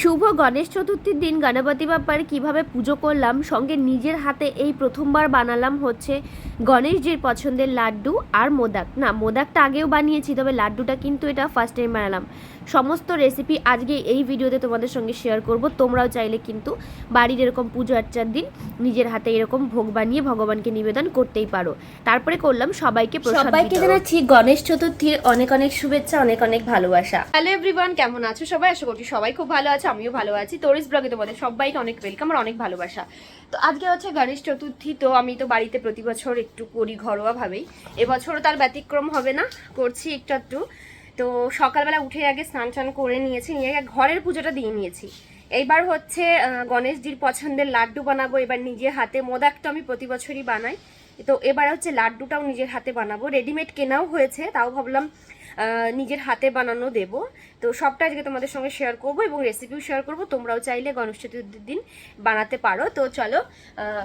শুভ গণেশ চতুর্থীর দিন গণপতি বাপ্পার কীভাবে পুজো করলাম, সঙ্গে নিজের হাতে এই প্রথমবার বানালাম হচ্ছে গণেশজির পছন্দের লাড্ডু আর মোদাক। না, মোদাকটা আগেও বানিয়েছি, তবে লাড্ডুটা কিন্তু এটা ফার্স্ট টাইম বানালাম। সমস্ত রেসিপি আজকে এই ভিডিওতে তোমাদের সঙ্গে শেয়ার করব। তোমরাও চাইলে কিন্তু বাড়ির এরকম পুজো আর্চার দিন নিজের হাতে এরকম ভোগ বানিয়ে ভগবানকে নিবেদন করতেই পারো। তারপরে করলাম সবাইকে সবাইকে জানাচ্ছি গণেশ চতুর্থীর অনেক অনেক শুভেচ্ছা অনেক অনেক ভালোবাসা। হ্যালো এভরিওয়ান কেমন আছো? সবাই আশা করছি সবাই খুব ভালো আছে আমিও ভালো আছি। তোরিস ব্লগে তোমাদের সবাইকে অনেক ওয়েলকাম আর অনেক ভালোবাসা। তো আজকে হচ্ছে গণেশ চতুর্থী তো আমি তো বাড়িতে প্রতি বছর একটু করি ঘরোয়াভাবেই। এবছরও তার ব্যতিক্রম হবে না করছি একটু একটু তো সকালবেলা উঠে আগে স্নান টান করে নিয়েছি, নিয়ে ঘরের পুজোটা দিয়ে নিয়েছি। এইবার হচ্ছে গণেশজির পছন্দের লাড্ডু বানাবো, এবার নিজের হাতে মোদাক তো আমি প্রতি বছরই বানাই। তো এবার হচ্ছে লাড্ডুটাও নিজের হাতে বানাবো। রেডিমেড কেনাও হয়েছে, তাও ভাবলাম নিজের হাতে বানানো দেব। তো সবটা আজকে তোমাদের সঙ্গে শেয়ার করব এবং রেসিপিও শেয়ার করব। তোমরাও চাইলে গণেশ চতুর্থীর দিন বানাতে পারো। তো চলো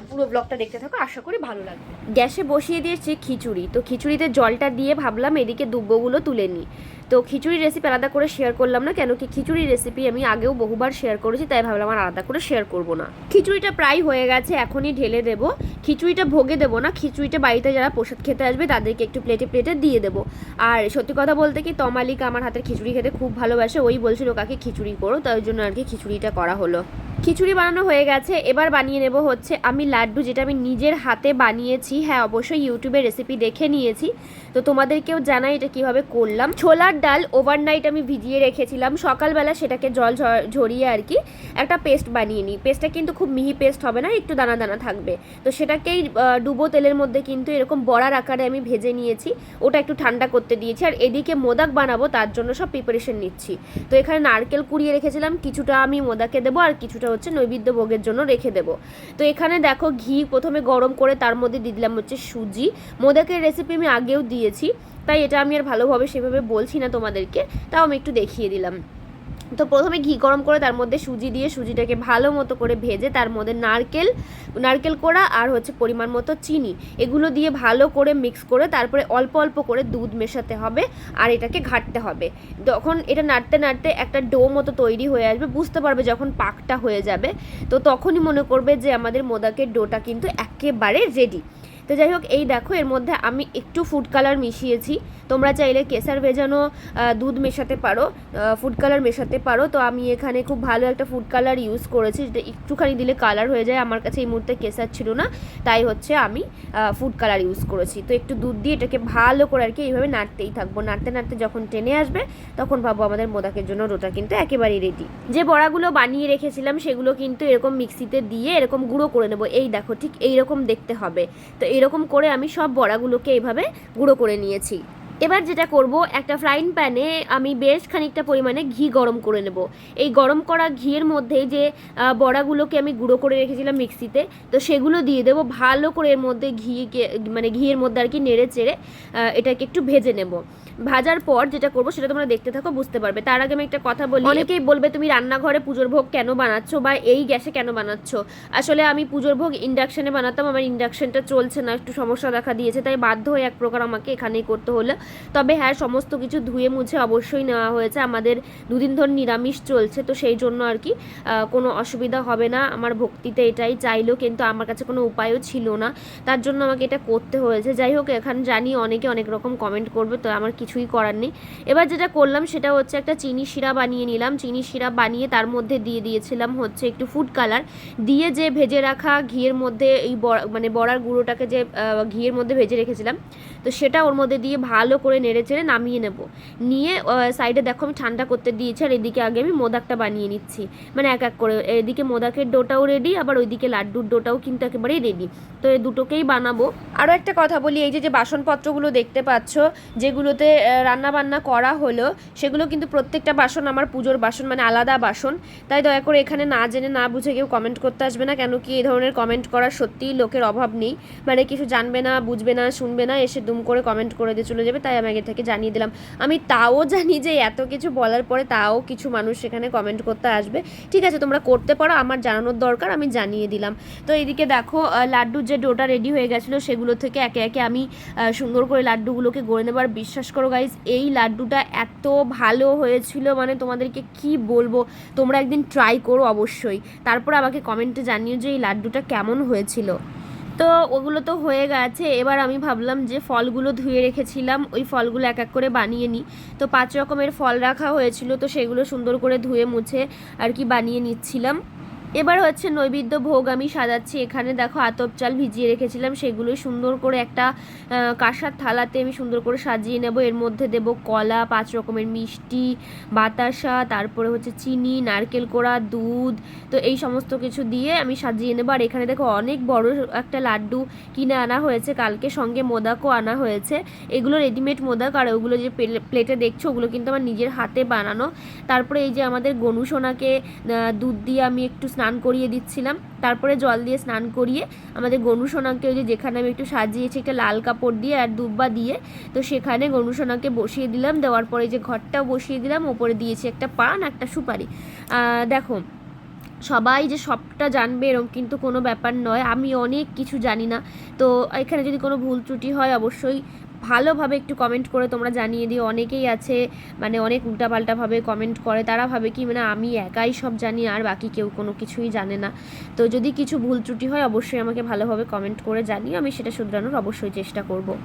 পুরো ব্লগটা দেখতে থাকো, আশা করি ভালো লাগবে। গ্যাসে বসিয়ে দিয়েছি খিচুড়ি। তো খিচুড়িতে জলটা দিয়ে ভাবলাম এদিকে দুব্বগুলো তুলে নিই। তো খিচুড়ির রেসিপি আলাদা করে শেয়ার করলাম না, কেন কি খিচুড়ির রেসিপি আমি আগেও বহুবার শেয়ার করেছি, তাই ভাবলাম আর আলাদা করে শেয়ার করব না। খিচুড়িটা প্রায় হয়ে গেছে, এখনই ঢেলে দেবো। খিচুড়িটা ভোগে দেবো না, খিচুড়িটা বাড়িতে যারা প্রসাদ খেতে আসবে, তাদেরকে একটু প্লেটে প্লেটে দিয়ে দেবো। আর সত্যি কথা বলতে কি, তমালিকা আমার হাতের খিচুড়ি খেতে খুব ভালোবাসে, ওই বলছিল, কাকে খিচুড়ি করো? তাই জন্য আর কি খিচুড়িটা করা হলো। খিচুড়ি বানানো হয়ে গেছে। এবার বানিয়ে নেব হচ্ছে আমি লাড্ডু, যেটা আমি নিজের হাতে বানিয়েছি। হ্যাঁ অবশ্যই ইউটিউবে রেসিপি দেখে নিয়েছি। তো তোমাদেরকেও জানাই এটা কীভাবে করলাম। ছোলার ডাল ওভারনাইট আমি ভিজিয়ে রেখেছিলাম। সকালবেলা সেটাকে জল ঝরিয়ে আর কি একটা পেস্ট বানিয়ে নিই। পেস্টটা কিন্তু খুব মিহি পেস্ট হবে না, একটু দানা দানা থাকবে। তো সেটাকেই ডুবো তেলের মধ্যে কিন্তু এরকম বড়ার আকারে আমি ভেজে নিয়েছি। ওটা একটু ঠান্ডা করতে দিয়েছি। আর এদিকে মোদাক বানাবো, তার জন্য সব প্রিপারেশন নিচ্ছি। তো এখানে নারকেল কুড়িয়ে রেখেছিলাম। কিছুটা আমি মোদাকে দেবো আর কিছুটা হচ্ছে নৈবেদ্য ভোগের জন্য রেখে দেবো। তো এখানে দেখো ঘি প্রথমে গরম করে তার মধ্যে দিয়ে দিলাম হচ্ছে সুজি। মোদাকের রেসিপি আমি আগেও দিয়েছি, তাই এটা আমি আর ভালোভাবে সেভাবে বলছি না তোমাদেরকে, তাও আমি একটু দেখিয়ে দিলাম। তো প্রথমে ঘি গরম করে তার মধ্যে সুজি দিয়ে সুজিটাকে ভালো মতো করে ভেজে তার মধ্যে নারকেল নারকেল কোড়া আর হচ্ছে পরিমাণ মতো চিনি। এগুলো দিয়ে ভালো করে মিক্স করে তারপরে অল্প অল্প করে দুধ মেশাতে হবে আর এটাকে ঘাটতে হবে। তখন এটা নাড়তে নাড়তে একটা ডো মতো তৈরি হয়ে আসবে, বুঝতে পারবে যখন পাকটা হয়ে যাবে। তো তখনই মনে করবে যে আমাদের মোদাকের ডোটা কিন্তু একেবারে রেডি তো যাই হোক, এই দেখো, এর মধ্যে আমি একটু ফুড কালার মিশিয়েছি। তোমরা চাইলে কেসার ভেজানো দুধ মেশাতে পারো ফুড কালার মেশাতে পারো। তো আমি এখানে খুব ভালো একটা ফুড কালার ইউজ করেছি, যেটা একটুখানি দিলে কালার হয়ে যায়। আমার কাছে এই মুহূর্তে কেসার ছিল না, তাই হচ্ছে আমি ফুড কালার ইউজ করেছি। তো একটু দুধ দিয়ে এটাকে ভালো করে আর কি এইভাবে নাড়তেই থাকব। নাড়তে নাড়তে যখন টেনে আসবে, তখন ভাবো আমাদের মোদাকের জন্য রোটা কিন্তু একেবারেই রেডি যে বড়াগুলো বানিয়ে রেখেছিলাম, সেগুলো কিন্তু এরকম মিক্সিতে দিয়ে এরকম গুঁড়ো করে নেব। এই দেখো, ঠিক এইরকম দেখতে হবে। তো এরকম করে আমি সব বড়াগুলোকে এইভাবে গুঁড়ো করে নিয়েছি। এবার যেটা করব, একটা ফ্রাইং প্যানে আমি বেশ খানিকটা পরিমাণে ঘি গরম করে নেব। এই গরম করা ঘিয়ের মধ্যে যে বড়াগুলোকে আমি গুঁড়ো করে রেখেছিলাম মিক্সিতে, তো সেগুলো দিয়ে দেবো, ভালো করে এর মধ্যে ঘিকে মানে ঘিয়ের মধ্যে আর কি নেড়ে চেড়ে এটাকে একটু ভেজে নেব। ভাজার পর যেটা করব, সেটা তোমরা দেখতে থাকো, বুঝতে পারবে। তার আগে আমি একটা কথা বলি, অনেকেই বলবে, তুমি রান্নাঘরে পুজোর ভোগ কেন বানাচ্ছো বা এই গ্যাসে কেন বানাচ্ছো? আসলে আমি পুজোর ভোগ ইন্ডাকশানে বানাতাম, আমার ইন্ডাকশানটা চলছে না, একটু সমস্যা দেখা দিয়েছে, তাই বাধ্য হয়ে এক প্রকার আমাকে এখানেই করতে হলো। তবে হ্যাঁ সমস্ত কিছু ধুয়ে মুছে অবশ্যই নেওয়া হয়েছে। আমাদের দুদিন ধর নিরামিষ চলছে, তো সেই জন্য আর কি কোনো অসুবিধা হবে না। আমার ভক্তিতে এটাই চাইলো, কিন্তু আমার কাছে কোনো উপায়ও ছিল না। তার জন্য আমাকে এটা করতে হয়েছে। যাই হোক, এখন জানি অনেকে অনেক রকম কমেন্ট করবে, তো আমার কিছুই করার নেই। এবার যেটা করলাম, সেটা হচ্ছে একটা চিনি শিরা বানিয়ে নিলাম। চিনি শিরা বানিয়ে তার মধ্যে দিয়ে দিয়েছিলাম হচ্ছে একটু ফুড কালার দিয়ে যে ভেজে রাখা ঘিয়ের মধ্যে এই মানে বড়ার গুঁড়োটাকে যে ঘিয়ের মধ্যে ভেজে রেখেছিলাম তো সেটা ওর মধ্যে দিয়ে ভালো করে নেড়ে চেড়ে নামিয়ে নেব। নিয়ে সাইডে দেখো আমি ঠান্ডা করতে দিয়েছি আর এদিকে আগে আমি মোদাকটা বানিয়ে নিচ্ছি। মানে এক এক করে, এদিকে মোদাকের ডোটাও রেডি আবার ওইদিকে লাড্ডুর ডোটাও কিন্তু একেবারেই রেডি তো এই দুটোকেই বানাবো। আরও একটা কথা বলি, এই যে যে বাসনপত্রগুলো দেখতে পাচ্ছ, যেগুলোতে রান্না বান্না করা হলো, সেগুলো কিন্তু প্রত্যেকটা বাসন আমার পুজোর বাসন মানে আলাদা বাসন। তাই দয়া করে এখানে না জেনে না বুঝে কেউ কমেন্ট করতে আসবে না, কেন কি এই ধরনের কমেন্ট করার সত্যিই লোকের অভাব নেই। মানে কিছু জানবে না, বুঝবে না, শুনবে না, এসে দুম করে কমেন্ট করে দিয়ে চলে যাবে, তাই আমি আগে থেকে জানিয়ে দিলাম। আমি তাও জানি যে এত কিছু বলার পরে তাও কিছু মানুষ সেখানে কমেন্ট করতে আসবে। ঠিক আছে, তোমরা করতে পারো, আমার জানানোর দরকার, আমি জানিয়ে দিলাম। তো এইদিকে দেখো লাড্ডুর যে ডোটা রেডি হয়ে গেছিল, সেগুলো থেকে একে একে আমি সুন্দর করে লাড্ডুগুলোকে গড়ে নেবার বিশ্বাস করো গাইজ এই লাড্ডুটা এত ভালো হয়েছিল মানে তোমাদেরকে কি বলব? তোমরা একদিন ট্রাই করো অবশ্যই। তারপর আমাকে কমেন্টে জানিও যে এই লাড্ডুটা কেমন হয়েছিল। তো ওগুলো তো হয়ে গেছে। এবার আমি ভাবলাম যে ফলগুলো ধুয়ে রেখেছিলাম, ওই ফলগুলো এক এক করে বানিয়ে নিই। তো পাঁচ রকমের ফল রাখা হয়েছিল, তো সেগুলো সুন্দর করে ধুয়ে মুছে আর কি বানিয়ে নিচ্ছিলাম। এবার হচ্ছে নৈবেদ্য ভোগ আমি সাজাচ্ছি। এখানে দেখো আতপ চাল ভিজিয়ে রেখেছিলাম সেগুলোই সুন্দর করে একটা কাঁসার থালাতে আমি সুন্দর করে সাজিয়ে নেব। এর মধ্যে দেব কলা পাঁচ রকমের মিষ্টি বাতাসা তারপরে হচ্ছে চিনি নারকেল কোড়া দুধ তো এই সমস্ত কিছু দিয়ে আমি সাজিয়ে নেব। আর এখানে দেখো অনেক বড় একটা লাড্ডু কিনে আনা হয়েছে কালকে সঙ্গে মোদাকও আনা হয়েছে। এগুলো রেডিমেড মোদাক আর ওগুলো যে প্লে- প্লেটে দেখছ ওগুলো কিন্তু আমার নিজের হাতে বানানো। তারপরে এই যে আমাদের গনু সোনাকে আহ, দুধ দিয়ে আমি একটু স্নান করিয়ে দিচ্ছিলাম। তারপরে জল দিয়ে স্নান করিয়ে আমাদের গনু সোনাকে ওই যে যেখানে আমি একটু সাজিয়েছি একটা লাল কাপড় দিয়ে আর দুব্বা দিয়ে, তো সেখানে গনু সোনাকে বসিয়ে দিলাম। দেওয়ার পরে যে ঘরটাও বসিয়ে দিলাম, ওপরে দিয়েছি একটা পান, একটা সুপারি। দেখো, সবাই যে সবটা জানবে এরকম কিন্তু কোনো ব্যাপার নয়। আমি অনেক কিছু জানি না। তো এখানে যদি কোনো ভুল ত্রুটি হয়, অবশ্যই ভালোভাবে একটু কমেন্ট করে তোমরা জানিয়ে দিও। অনেকেই আছে মানে অনেক উল্টাপাল্টাভাবে কমেন্ট করে। তারা ভাবে কি মানে আমি একাই সব জানি আর বাকি কেউ কোনো কিছুই জানে না। তো যদি কিছু ভুল ত্রুটি হয়, অবশ্যই আমাকে ভালোভাবে কমেন্ট করে জানিও। আমি সেটা শুধরানোর অবশ্যই চেষ্টা করব।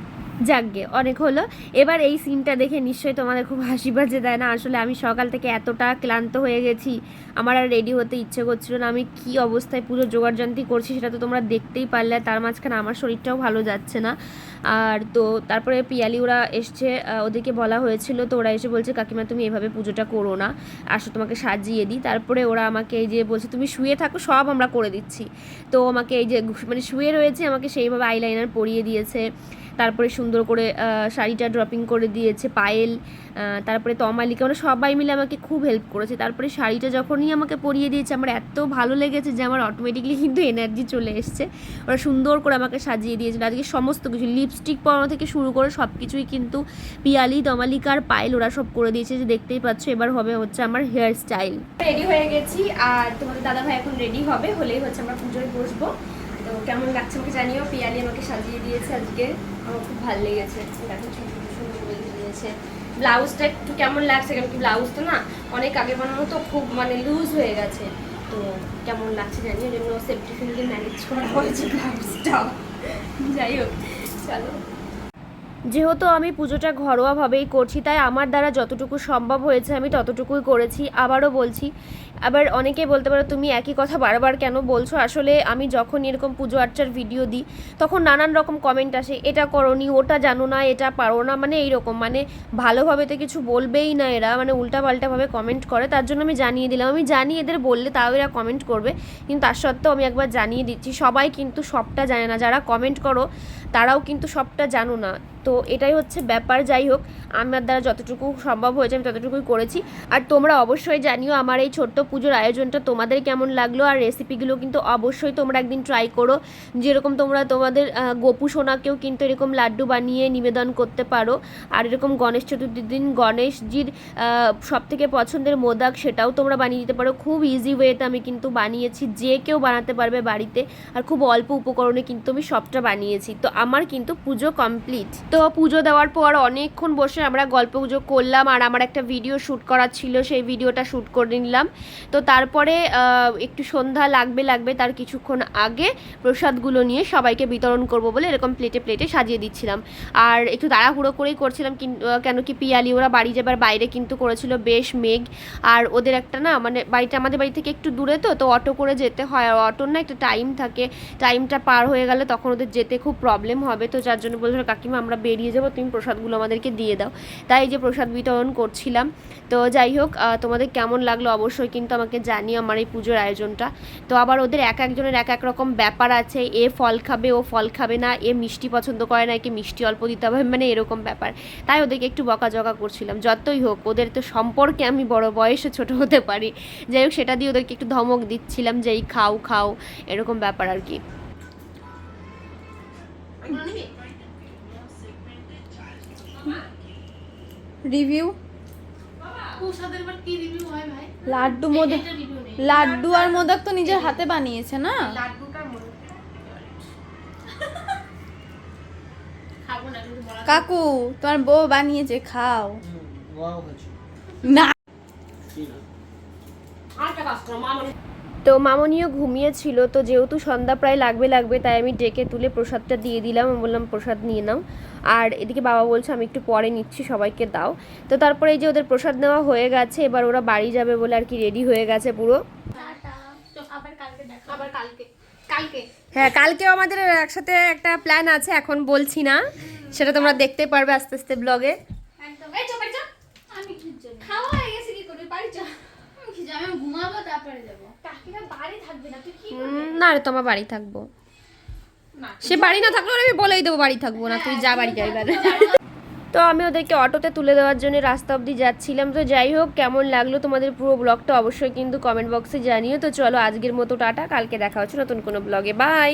যাকগে, অনেক হলো। এবার এই সিনটা দেখে নিশ্চয়ই তোমাদের খুব হাসি বাজে দেয় না? আসলে আমি সকাল থেকে এতটা ক্লান্ত হয়ে গেছি, আমার আর রেডি হতে ইচ্ছে করছিল না। আমি কি অবস্থায় পুরো জোগাড়যন্ত্রী করছি সেটা তো তোমরা দেখতেই পারলে, তার মাঝখানে আমার শরীরটাও ভালো যাচ্ছে না। আর তো তারপরে পিয়ালি ওরা এসছে ওদেরকে বলা হয়েছিল, তো ওরা এসে বলছে, কাকিমা, তুমি এভাবে পুজোটা করো না। আসো, তোমাকে সাজিয়ে দিই। তারপরে ওরা আমাকে এই যে বলছে, তুমি শুয়ে থাকো, সব আমরা করে দিচ্ছি। তো আমাকে এই যে মানে শুয়ে রয়েছে, আমাকে সেইভাবে আইলাইনার পরিয়ে দিয়েছে। তারপরে সুন্দর করে শাড়িটা ড্রপিং করে দিয়েছে, পায়েল তারপরে তমালিকা মানে সবাই মিলে আমাকে খুব হেল্প করেছে। তারপরে শাড়িটা যখনই আমাকে পরিয়ে দিয়েছে, আমার এত ভালো লেগেছে যে আমার অটোমেটিকলি কিন্তু এনার্জি চলে এসছে। ওরা সুন্দর করে আমাকে সাজিয়ে দিয়েছিল। আজকে সমস্ত কিছু লিপস্টিক পরানো থেকে শুরু করে সব কিছুই কিন্তু পিয়ালি দমালিকা আর পায়েল ওরা সব করে দিয়েছে। যে দেখতেই পাচ্ছ, এবার হবে হচ্ছে আমার হেয়ার স্টাইল রেডি হয়ে গেছি, আর তোমাদের দাদা ভাই এখন রেডি হবে, হলেই হচ্ছে আমরা পুজোয় বসবো। কেমন লাগছে আমাকে জানিও। পিয়ালি আমাকে সাজিয়ে দিয়েছে আজকে। আমার খুব ভালো লেগেছে। দেখো সুন্দর দিয়েছে ব্লাউজটা একটু কেমন লাগছে কারণ কি ব্লাউজ তো না অনেক আগে বানানো তো খুব মানে লুজ হয়ে গেছে। তো কেমন লাগছে জানি ওই জন্য সেফটি ফিল্ডে ম্যানেজ করা হয়েছে ব্লাউজটা। যাই হোক, চলো। যেহেতু আমি পুজোটা ঘরোয়াভাবেই করছি, তাই আমার দ্বারা যতটুকু সম্ভব হয়েছে আমি ততটুকুই করেছি। আবারও বলছি আবার অনেকে বলতে পারো, তুমি একই কথা বারবার কেন বলছো? আসলে আমি যখন এরকম পুজো আর্চার ভিডিও দিই, তখন নানান রকম কমেন্ট আসে, এটা করনি ওটা জানো না, এটা পারো না। মানে এইরকম মানে ভালোভাবে তো কিছু বলবেই না এরা মানে উল্টাপাল্টাভাবে কমেন্ট করে। তার জন্য আমি জানিয়ে দিলাম। আমি জানি এদের বললে তাও এরা কমেন্ট করবে, কিন্তু তার সত্ত্বেও আমি একবার জানিয়ে দিচ্ছি, সবাই কিন্তু সবটা জানে না। যারা কমেন্ট করো, তারাও কিন্তু সবটা জানো না। তো এটাই হচ্ছে ব্যাপার, যাই হোক, আমার দ্বারা যতটুকু সম্ভব হয়েছে, আমি ততটুকুই করেছি। আর তোমরা অবশ্যই জানিও, আমার এই ছোট্ট পুজোর আয়োজনটা তোমাদের কেমন লাগল? আর রেসিপিগুলো কিন্তু অবশ্যই তোমরা একদিন ট্রাই করো। যেরকম তোমরা তোমাদের গোপু সোনাকেও কিন্তু এরকম লাড্ডু বানিয়ে নিবেদন করতে পারো। আর এরকম গণেশ চতুর্থীর দিন গণেশজির সব থেকে পছন্দের মোদাক সেটাও তোমরা বানিয়ে দিতে পারো। খুব ইজি ওয়েতে আমি কিন্তু বানিয়েছি। যে কেউ বানাতে পারবে বাড়িতে। আর খুব অল্প উপকরণে কিন্তু আমি সবটা বানিয়েছি। তো আমার কিন্তু পুজো কমপ্লিট তো পুজো দেওয়ার পর অনেকক্ষণ বসে আমরা গল্প গুজব করলাম। আর আমার একটা ভিডিও শ্যুট করার ছিল। সেই ভিডিওটা শ্যুট করে নিলাম। তো তারপরে একটু সন্ধ্যা লাগবে লাগবে তার কিছুক্ষণ আগে প্রসাদগুলো নিয়ে সবাইকে বিতরণ করব বলে এরকম প্লেটে প্লেটে সাজিয়ে দিচ্ছিলাম। আর একটু তাড়াহুড়ো করেই করছিলাম কিন- কি পিয়ালি, ওরা বাড়ি যাবার বাইরে কিন্তু করেছিল বেশ মেঘ। আর ওদের একটা না মানে বাড়িটা, আমাদের বাড়ি থেকে একটু দূরে তো তো অটো করে যেতে হয়। আর অটোর না একটা টাইম থাকে টাইমটা পার হয়ে গেলে তখন ওদের যেতে খুব প্রবলেম হবে। তো যার জন্য বলছিল, কাকিমা, আমরা বেরিয়ে যাব, তুমি প্রসাদগুলো আমাদেরকে দিয়ে দাও। তাই যে প্রসাদ বিতরণ করছিলাম। তো যাই হোক তোমাদের কেমন লাগল অবশ্যই কিন্তু আমাকে জানিও আমার এই পুজোর আয়োজনটা। তো আবার ওদের এক একজনের এক এক রকম ব্যাপার আছে, এ ফল খাবে, ও ফল খাবে না, এ মিষ্টি পছন্দ করে না, একে মিষ্টি অল্প দিতে হবে মানে এরকম ব্যাপার। তাই ওদেরকে একটু বকাঝকা করছিলাম, যতই হোক, ওদের তো সম্পর্কে আমি বড় বয়সে ছোট হতে পারি। যাই হোক, সেটা দিয়ে ওদেরকে একটু ধমক দিচ্ছিলাম যে, এই খাও খাও, এরকম ব্যাপার আর কি। রিভিউ প্রসাদের এবার কি রিভিউ হয় ভাই লাড্ডু মোদক লাড্ডু আর মোদক তো নিজের হাতে বানিয়েছে না? কাকু তোমার বউ বানিয়েছে খাও। না। তো মামনিও ঘুমিয়েছিল তো যেহেতু সন্ধ্যা প্রায় লাগবে লাগবে তাই আমি ডেকে তুলে প্রসাদটা দিয়ে দিলাম। আমি বললাম প্রসাদ নিয়ে নাও। আর এদিকে বাবা বলছে আমি একটু পরে নিচ্ছি সবাইকে দাও। তো তারপরে এই যে ওদের প্রসাদ নেওয়া হয়ে গেছে এবার ওরা বাড়ি যাবে বলে আর কি রেডি হয়ে গেছে পুরো। কালকে দেখো আবার কালকে। কালকে। হ্যাঁ কালকেও আমাদের একসাথে একটা প্ল্যান আছে এখন বলছি না। সেটা তোমরা দেখতে পারবে আস্তে আস্তে ব্লগে খাওয়া হয়ে গেছে কি করে বাড়ি চো আমি ঘুমাবো তারপরে যাব। না তুই কি না রে তোমার বাড়ি থাকব। সে বাড়ি না থাকলে আমি বলেই দেবো বাড়ি থাকব না তুই যা বাড়ি যাই তো আমি ওদেরকে অটোতে তুলে দেওয়ার জন্য রাস্তা অবধি যাচ্ছিলাম। তো যাই হোক কেমন লাগল তোমাদের পুরো ব্লগটা অবশ্যই কিন্তু কমেন্ট বক্সে জানিও। তো চলো আজকের মতো টাটা কালকে দেখা হচ্ছে নতুন কোনো ব্লগে। বাই